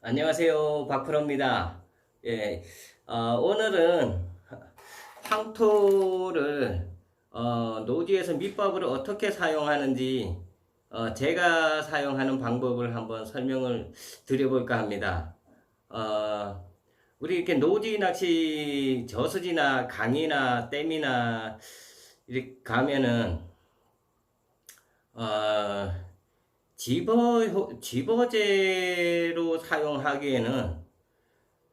안녕하세요. 박프로입니다. 예, 어, 오늘은 황토를 어, 노지에서 밑밥을 어떻게 사용하는지 어, 제가 사용하는 방법을 한번 설명을 드려볼까 합니다. 어, 우리 이렇게 노지 낚시 저수지나 강이나 댐이나 이렇게 가면은 어, 집어, 효- 집어제로 사용하기에는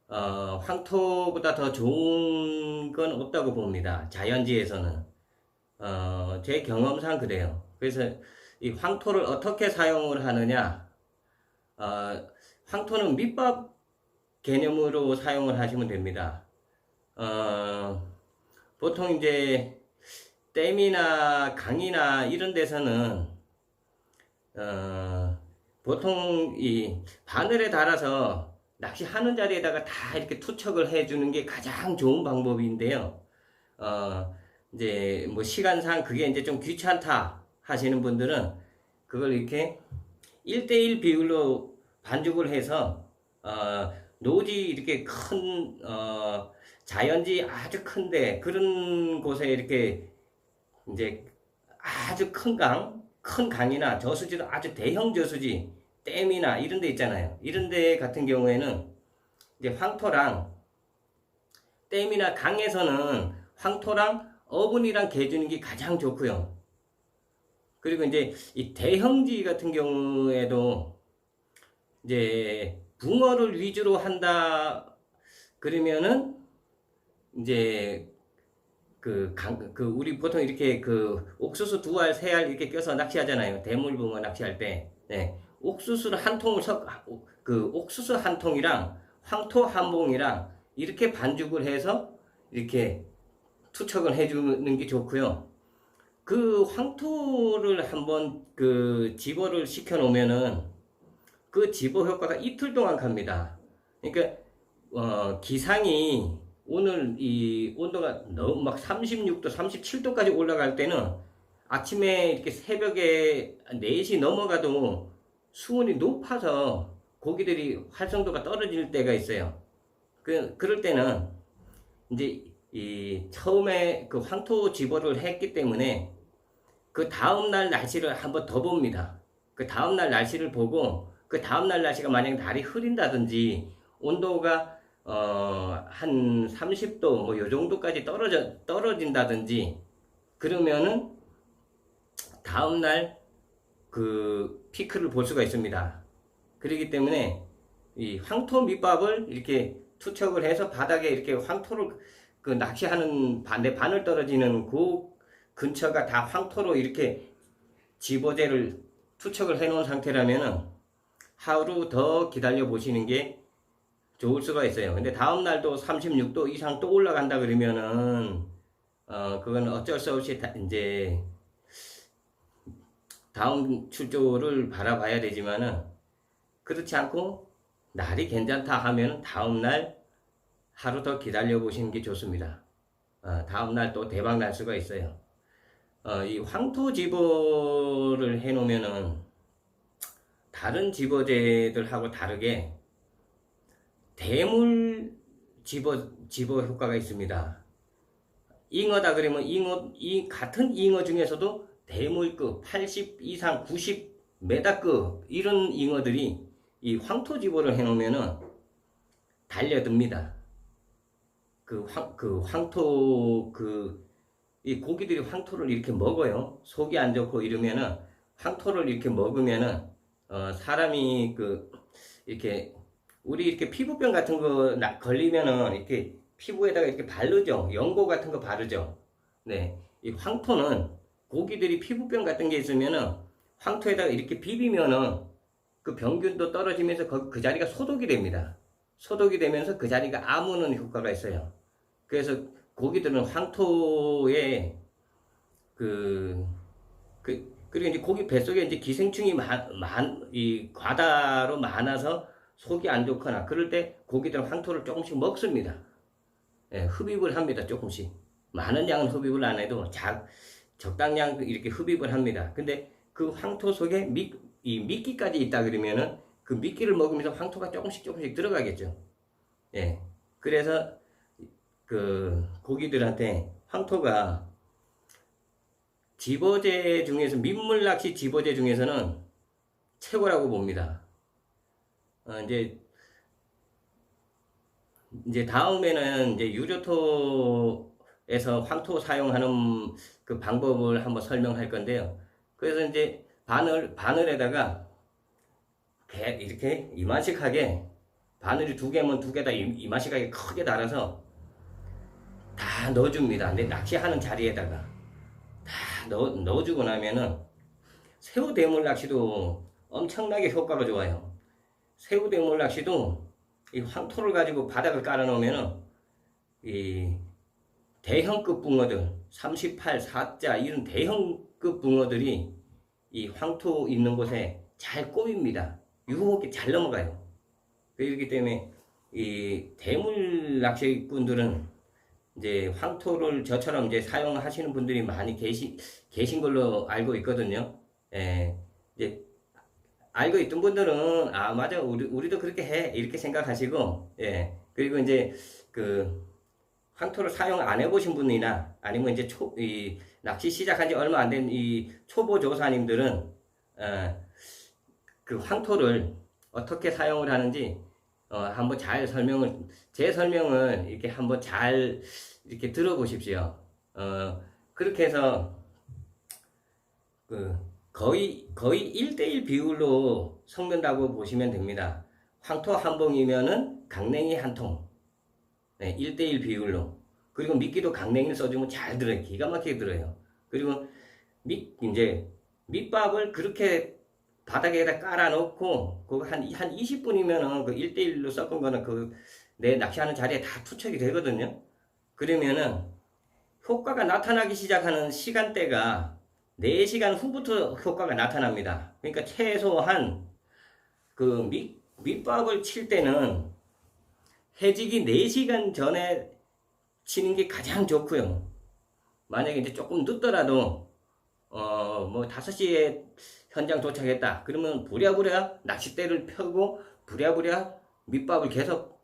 어, 황토보다 더 좋은 건 없다고 봅니다. 자연지에서는. 어, 제 경험상 그래요. 그래서 이 황토를 어떻게 사용을 하느냐, 어, 황토는 밑밥 개념으로 사용을 하시면 됩니다. 어, 보통 이제 댐이나 강이나 이런 데서는 어, 보통 이 바늘에 달아서 낚시하는 자리에다가 다 이렇게 투척을 해주는 게 가장 좋은 방법인데요. 어, 이제 뭐 시간상 그게 이제 좀 귀찮다 하시는 분들은 그걸 이렇게 1대1 비율로 반죽을 해서 어, 노지 이렇게 큰 어, 자연지 아주 큰데 그런 곳에 이렇게 이제 아주 큰 강, 큰 강이나 저수지도 아주 대형 저수지, 댐이나 이런 데 있잖아요. 이런 데 같은 경우에는 이제 황토랑 댐이나 강에서는 황토랑 어분이랑 개 주는 게 가장 좋고요. 그리고 이제 이 대형지 같은 경우에도 이제 붕어를 위주로 한다 그러면은 이제 그, 강, 그, 우리 보통 이렇게 그, 옥수수 두 알, 세 알 이렇게 껴서 낚시하잖아요. 대물붕어 낚시할 때. 네. 옥수수를 한 통을 섞, 그, 옥수수 한 통이랑 황토 한 봉이랑 이렇게 반죽을 해서 이렇게 투척을 해주는 게 좋고요. 그 황토를 한번 그 집어를 시켜 놓으면은 그 집어 효과가 이틀 동안 갑니다. 그러니까, 어, 기상이 오늘 이 온도가 너무 막 36도, 37도까지 올라갈 때는 아침에 이렇게 새벽에 4시 넘어가도 수온이 높아서 고기들이 활성도가 떨어질 때가 있어요. 그, 그럴 때는 이제 이 처음에 그 황토 집어를 했기 때문에 그 다음날 날씨를 한번 더 봅니다. 그 다음날 날씨를 보고 그 다음날 날씨가 만약에 날이 흐린다든지 온도가 어, 한 30도 뭐 요 정도까지 떨어져 떨어진다든지 그러면은 다음 날 그 피크를 볼 수가 있습니다. 그렇기 때문에 이 황토 밑밥을 이렇게 투척을 해서 바닥에 이렇게 황토를 그 낚시하는 반대 바늘 떨어지는 그 근처가 다 황토로 이렇게 집어제를 투척을 해 놓은 상태라면은 하루 더 기다려 보시는 게 좋을 수가 있어요. 근데 다음 날도 36도 이상 또 올라간다 그러면은 어 그건 어쩔 수 없이 다 이제 다음 출조를 바라봐야 되지만은 그렇지 않고 날이 괜찮다 하면 다음 날 하루 더 기다려 보시는 게 좋습니다. 어, 다음 날 또 대박 날 수가 있어요. 어, 이 황토 집어를 해 놓으면은 다른 집어제들하고 다르게 대물 집어 집어 효과가 있습니다. 잉어다 그러면 잉어 이 같은 잉어 중에서도 대물급 80 이상 90 메다급 이런 잉어들이 이 황토 집어를 해놓으면은 달려듭니다. 그 황 그 황토 그 이 고기들이 황토를 이렇게 먹어요. 속이 안 좋고 이러면은 황토를 이렇게 먹으면은 어 사람이 그 이렇게 우리 이렇게 피부병 같은 거 나- 걸리면은 이렇게 피부에다가 이렇게 바르죠. 연고 같은 거 바르죠. 네. 이 황토는 고기들이 피부병 같은 게 있으면은 황토에다가 이렇게 비비면은 그 병균도 떨어지면서 그, 그 자리가 소독이 됩니다. 소독이 되면서 그 자리가 아무는 효과가 있어요. 그래서 고기들은 황토에 그, 그, 그리고 이제 고기 뱃속에 이제 기생충이 많, 많, 이 과다로 많아서 속이 안 좋거나 그럴 때 고기들은 황토를 조금씩 먹습니다. 예, 흡입을 합니다. 조금씩. 많은 양은 흡입을 안 해도 작, 적당량 이렇게 흡입을 합니다. 근데 그 황토 속에 미, 이 미끼까지 있다 그러면은 그 미끼를 먹으면서 황토가 조금씩 조금씩 들어가겠죠. 예. 그래서 그 고기들한테 황토가 집어제 중에서 민물 낚시 집어제 중에서는 최고라고 봅니다. 어, 이제 이제 다음에는 이제 유료토에서 황토 사용하는 그 방법을 한번 설명할 건데요. 그래서 이제 바늘 바늘에다가 개 이렇게 이만씩하게 바늘이 두 개면 두 개 다 이만씩하게 크게 달아서 다 넣어줍니다. 내 낚시하는 자리에다가 다 넣어, 넣어주고 나면은 새우 대물 낚시도 엄청나게 효과가 좋아요. 새우 대물 낚시도 이 황토를 가지고 바닥을 깔아 놓으면은 이 대형급 붕어들 38, 4자 이런 대형급 붕어들이 이 황토 있는 곳에 잘 꼬입니다. 유혹이 잘 넘어가요. 그렇기 때문에 이 대물 낚시꾼들은 이제 황토를 저처럼 이제 사용하시는 분들이 많이 계시, 계신 걸로 알고 있거든요. 예, 이제 알고 있던 분들은 아 맞아. 우리 우리도 그렇게 해. 이렇게 생각하시고 예. 그리고 이제 그 황토를 사용 안 해보신 분이나 아니면 이제 초 이 낚시 시작한 지 얼마 안 된 이 초보 조사님들은 어, 그 황토를 어떻게 사용을 하는지 어, 한번 잘 설명을 제 설명을 이렇게 한번 잘 이렇게 들어보십시오. 어, 그렇게 해서 그 거의 거의 1대1 비율로 섞는다고 보시면 됩니다. 황토 한 봉이면은 강냉이 한 통. 네, 1대1 비율로. 그리고 미끼도 강냉이를 써주면 잘 들어요. 기가 막히게 들어요. 그리고 밑 이제 밑밥을 그렇게 바닥에다 깔아놓고 그거 한, 한 20분이면은 그 1대1로 섞은 거는 그 내 낚시하는 자리에 다 투척이 되거든요. 그러면은 효과가 나타나기 시작하는 시간대가 4시간 후부터 효과가 나타납니다. 그러니까 최소한 그 밑, 밑밥을 칠 때는 해지기 4시간 전에 치는 게 가장 좋고요. 만약에 이제 조금 늦더라도 어뭐 5시에 현장 도착했다. 그러면 부랴부랴 낚싯대를 펴고 부랴부랴 밑밥을 계속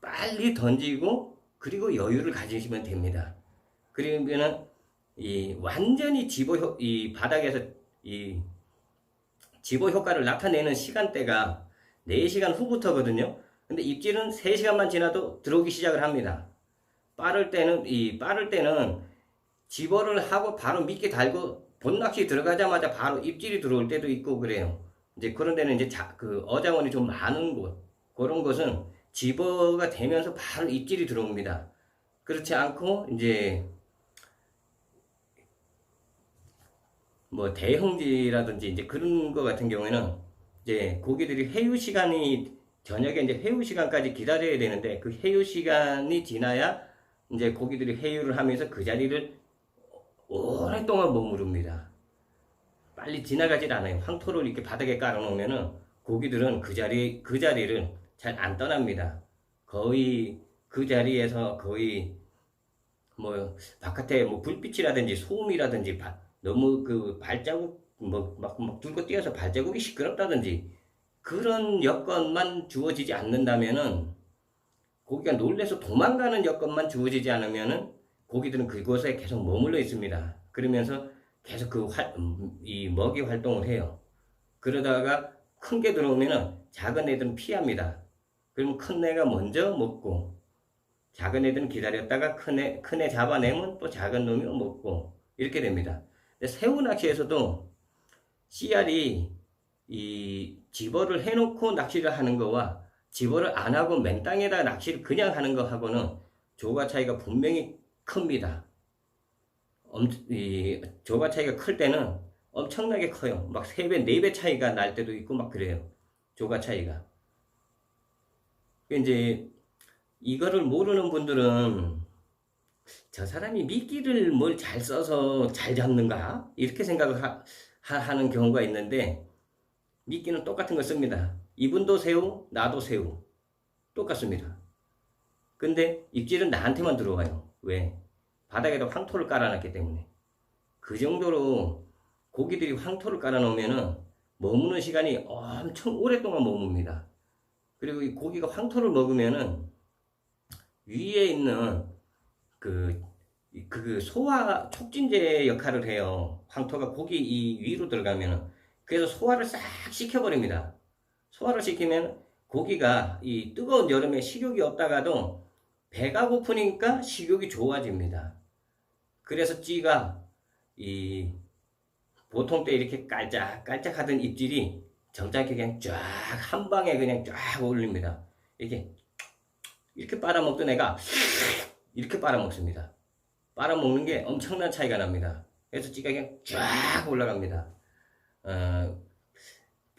빨리 던지고 그리고 여유를 가지시면 됩니다. 그러면은 이 완전히 집어 효, 이 바닥에서 이 집어 효과를 나타내는 시간대가 4시간 후부터거든요. 근데 입질은 3시간만 지나도 들어오기 시작을 합니다. 빠를 때는 이 빠를 때는 집어를 하고 바로 미끼 달고 본낚시 들어가자마자 바로 입질이 들어올 때도 있고 그래요. 이제 그런 데는 이제 자, 그 어장원이 좀 많은 곳 그런 것은 집어가 되면서 바로 입질이 들어옵니다. 그렇지 않고 이제 뭐 대형지라든지 이제 그런 거 같은 경우에는 이제 고기들이 해유 시간이 저녁에 이제 해유 시간까지 기다려야 되는데 그 해유 시간이 지나야 이제 고기들이 해유를 하면서 그 자리를 오랫동안 머무릅니다. 빨리 지나가질 않아요. 황토를 이렇게 바닥에 깔아놓으면은 고기들은 그 자리 그 자리를 잘 안 떠납니다. 거의 그 자리에서 거의 뭐 바깥에 뭐 불빛이라든지 소음이라든지 바, 너무 그 발자국 뭐막 막 들고 뛰어서 발자국이 시끄럽다든지 그런 여건만 주어지지 않는다면은 고기가 놀래서 도망가는 여건만 주어지지 않으면은 고기들은 그곳에 계속 머물러 있습니다. 그러면서 계속 그 활, 음, 이 먹이 활동을 해요. 그러다가 큰 게 들어오면은 작은 애들은 피합니다. 그러면 큰 애가 먼저 먹고 작은 애들은 기다렸다가 큰 애, 큰 애 잡아내면 또 작은 놈이 먹고 이렇게 됩니다. 새우 낚시에서도 씨알이 이 집어를 해놓고 낚시를 하는 거와 집어를 안 하고 맨 땅에다 낚시를 그냥 하는 거하고는 조가 차이가 분명히 큽니다. 엄, 이 조가 차이가 클 때는 엄청나게 커요. 막 3배, 4배 차이가 날 때도 있고 막 그래요. 조가 차이가. 이제 이거를 모르는 분들은 저 사람이 미끼를 뭘 잘 써서 잘 잡는가? 이렇게 생각을 하, 하 는 경우가 있는데 미끼는 똑같은 걸 씁니다. 이분도 새우, 나도 새우. 똑같습니다. 근데 입질은 나한테만 들어와요. 왜? 바닥에다 황토를 깔아놨기 때문에. 그 정도로 고기들이 황토를 깔아놓으면은 머무는 시간이 엄청 오랫동안 머뭅니다. 그리고 이 고기가 황토를 먹으면은 위에 있는 그, 이- 그 소화 촉진제 역할을 해요. 황토가 고기 이 위로 들어가면은. 그래서 소화를 싹 시켜버립니다. 소화를 시키면 고기가 이 뜨거운 여름에 식욕이 없다가도 배가 고프니까 식욕이 좋아집니다. 그래서 찌가 이 보통 때 이렇게 깔짝깔짝 하던 입질이 점잖게 그냥 쫙 한 방에 그냥 쫙 올립니다. 이렇게 이렇게 빨아먹던 애가 이렇게 빨아먹습니다. 빨아먹는 게 엄청난 차이가 납니다. 그래서 찌가 그냥 쫙 올라갑니다. 어,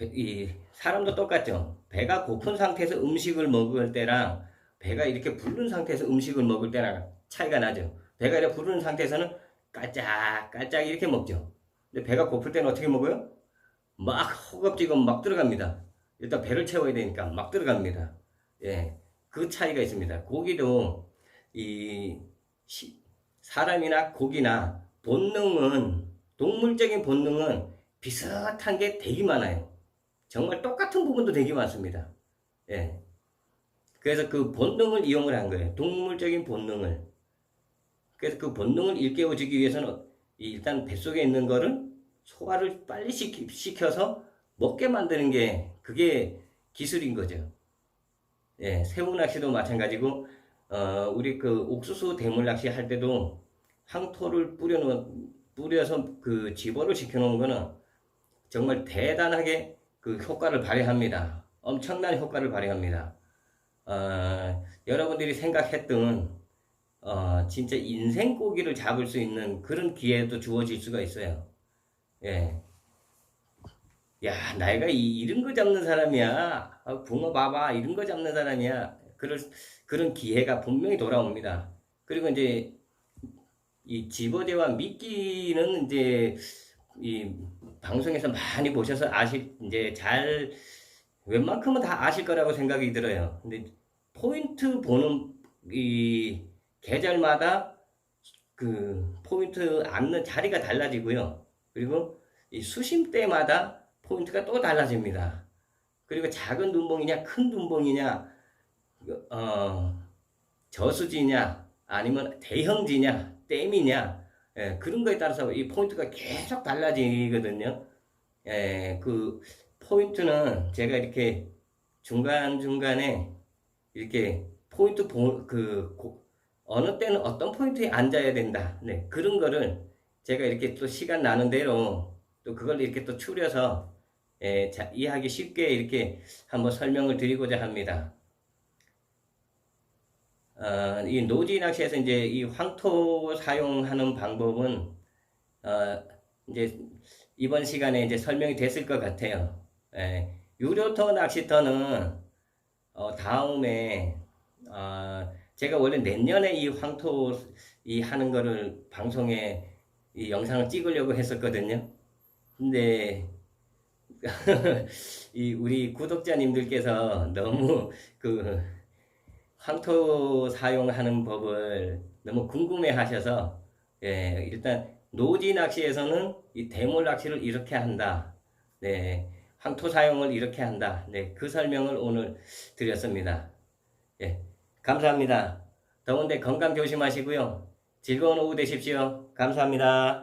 이 사람도 똑같죠. 배가 고픈 상태에서 음식을 먹을 때랑 배가 이렇게 부른 상태에서 음식을 먹을 때랑 차이가 나죠. 배가 이렇게 부른 상태에서는 깔짝깔짝 이렇게 먹죠. 근데 배가 고플 때는 어떻게 먹어요? 막 허겁지겁 막 들어갑니다. 일단 배를 채워야 되니까 막 들어갑니다. 예, 그 차이가 있습니다. 고기도 이 시- 사람이나 고기나 본능은 동물적인 본능은 비슷한 게 되게 많아요. 정말 똑같은 부분도 되게 많습니다. 예. 그래서 그 본능을 이용을 한 거예요. 동물적인 본능을. 그래서 그 본능을 일깨워주기 위해서는 이 일단 뱃속에 있는 거를 소화를 빨리 시키, 시켜서 먹게 만드는 게 그게 기술인 거죠. 예, 새우 낚시도 마찬가지고 어, 우리 그 옥수수 대물 낚시 할 때도 황토를 뿌려놓은 뿌려서 그 집어를 시켜놓은 거는 정말 대단하게 그 효과를 발휘합니다. 엄청난 효과를 발휘합니다. 어, 여러분들이 생각했던 어, 진짜 인생 고기를 잡을 수 있는 그런 기회도 주어질 수가 있어요. 예. 야, 나이가 이, 이런 거 잡는 사람이야. 아, 붕어 봐봐. 이런 거 잡는 사람이야. 그럴, 그런 기회가 분명히 돌아옵니다. 그리고 이제, 이 집어대와 미끼는 이제, 이 방송에서 많이 보셔서 아실, 이제 잘, 웬만큼은 다 아실 거라고 생각이 들어요. 근데 포인트 보는 이 계절마다 그 포인트 앉는 자리가 달라지고요. 그리고 이 수심 때마다 포인트가 또 달라집니다. 그리고 작은 눈봉이냐 큰 눈봉이냐 어, 저수지냐 아니면 대형지냐 댐이냐 예, 그런 거에 따라서 이 포인트가 계속 달라지거든요. 예, 그 포인트는 제가 이렇게 중간중간에 이렇게 포인트 보, 그 고- 어느 때는 어떤 포인트에 앉아야 된다. 네, 그런 거를 제가 이렇게 또 시간 나는 대로 또 그걸 이렇게 또 추려서 예, 자, 이해하기 쉽게 이렇게 한번 설명을 드리고자 합니다. 어, 이 노지 낚시에서 이제 이 황토 사용하는 방법은 어, 이제 이번 시간에 이제 설명이 됐을 것 같아요. 예, 유료터 낚시터는 어, 다음에 어, 제가 원래 내년에 이 황토 이 하는 거를 방송에 이 영상을 찍으려고 했었거든요. 근데 이 우리 구독자님들께서 너무 그 황토 사용하는 법을 너무 궁금해 하셔서 예, 일단 노지 낚시에서는 이 대물 낚시를 이렇게 한다. 네. 황토 사용을 이렇게 한다. 네. 그 설명을 오늘 드렸습니다. 예. 감사합니다. 더운데 건강 조심하시고요. 즐거운 오후 되십시오. 감사합니다.